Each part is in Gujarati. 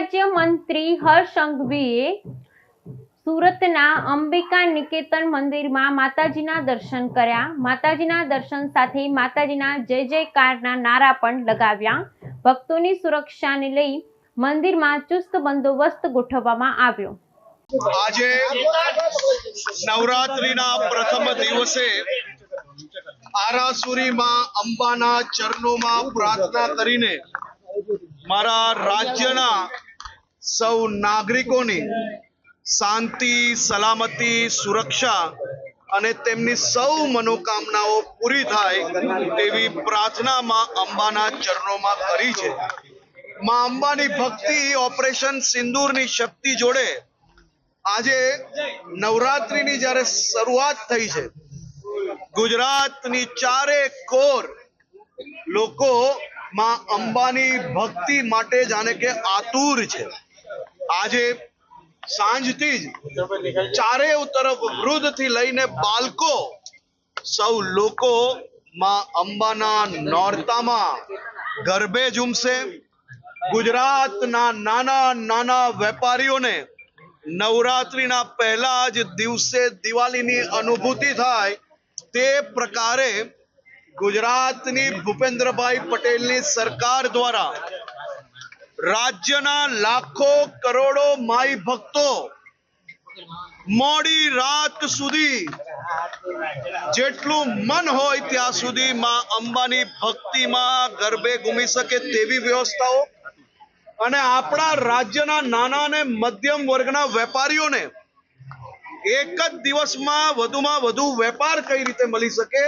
રાજ્યમંત્રી હર્ષ સંઘવીએ સુરતના અંબિકા નિકેતન મંદિરમાં માતાજીના દર્શન કર્યા. માતાજીના દર્શન સાથે માતાજીના જય જયકારના નારા પણ લગાવ્યા. ભક્તોની સુરક્ષાને લઈ મંદિરમાં ચુસ્ત બંદોબસ્ત ગોઠવવામાં આવ્યો. આજે નવરાત્રીના પ્રથમ દિવસે આરાસુરીમાં અંબાના ચરણોમાં પ્રાર્થના કરીને મારા રાજ્યના સૌ નાગરિકોની શાંતિ, સલામતી, સુરક્ષા અને તેમની સૌ મનોકામનાઓ પૂરી થાય તેવી પ્રાર્થનામાં અંબાના ચરણોમાં કરી છે. માં અંબાની ભક્તિ ઓપરેશન સિંદૂરની શક્તિ જોડે આજે નવરાત્રિની જ્યારે શરૂઆત થઈ છે, ગુજરાતની ચારે કોર લોકો માં અંબાની ભક્તિ માટે જાણે કે આતુર છે. આજે સાંજથી જ ચારે તરફ વૃદ્ધથી લઈને બાળકો સૌ લોકો માં અંબાના નોરતામાં ગરબે ઝૂમશે. ગુજરાતના નાના નાના વેપારીઓને નવરાત્રિના પહેલા જ દિવસે દિવાળીની અનુભૂતિ થાય તે પ્રકારે ગુજરાતની ભૂપેન્દ્રભાઈ પટેલની સરકાર દ્વારા રાજ્યના લાખો કરોડો માઈ ભક્તો મોડી રાત સુધી જેટલું મન હોય ત્યાં સુધી માં અંબાની ભક્તિમાં ગરબે ઘૂમી શકે તેવી વ્યવસ્થાઓ અને આપણા રાજ્યના નાના અને મધ્યમ વર્ગના વેપારીઓને એક જ દિવસમાં વધુમાં વધુ વેપાર કઈ રીતે મળી શકે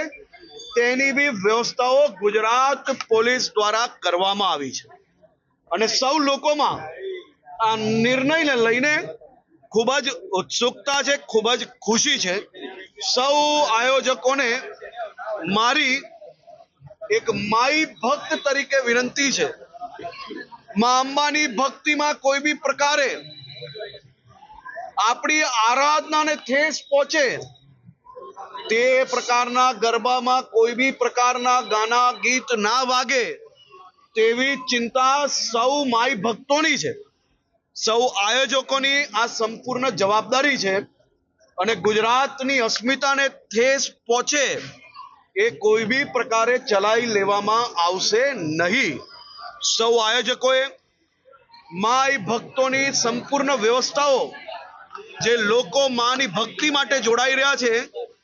તેની બી વ્યવસ્થાઓ ગુજરાત પોલીસ દ્વારા કરવામાં આવી છે. અને સૌ લોકોમાં આ નિર્ણયને લઈને ખૂબ જ ઉત્સુકતા છે, ખૂબ જ ખુશી છે. સૌ આયોજકોને મારી એક માઈ ભક્ત તરીકે વિનંતી છે. માં અંબાની ભક્તિમાં કોઈ બી પ્રકારે આપણી આરાધનાને ઠેસ પહોંચે તે પ્રકારના ગરબામાં કોઈ બી પ્રકારના ગાના, ગીત ના વાગે તેવી ચિંતા સૌ માઈ ભક્તોની છે. સૌ આયોજકોની આ સંપૂર્ણ જવાબદારી છે અને ગુજરાતની અસ્મિતાને ઠેસ પહોંચે એ કોઈ બી પ્રકારે ચલાવી લેવામાં આવશે નહીં. સૌ આયોજકોએ માય ભક્તોની સંપૂર્ણ વ્યવસ્થાઓ જે લોકો માની ભક્તિ માટે જોડાઈ રહ્યા છે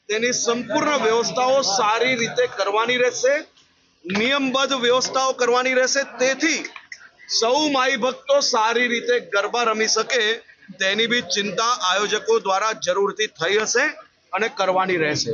તેની સંપૂર્ણ વ્યવસ્થાઓ સારી રીતે કરવાની રહેશે. નિયમબદ્ધ વ્યવસ્થાઓ કરવાની રહેશે. તેથી સૌ માઈ ભક્તો સારી રીતે ગરબા રમી શકે તેની બી ચિંતા આયોજકો દ્વારા જરૂરથી થઈ હશે અને કરવાની રહેશે.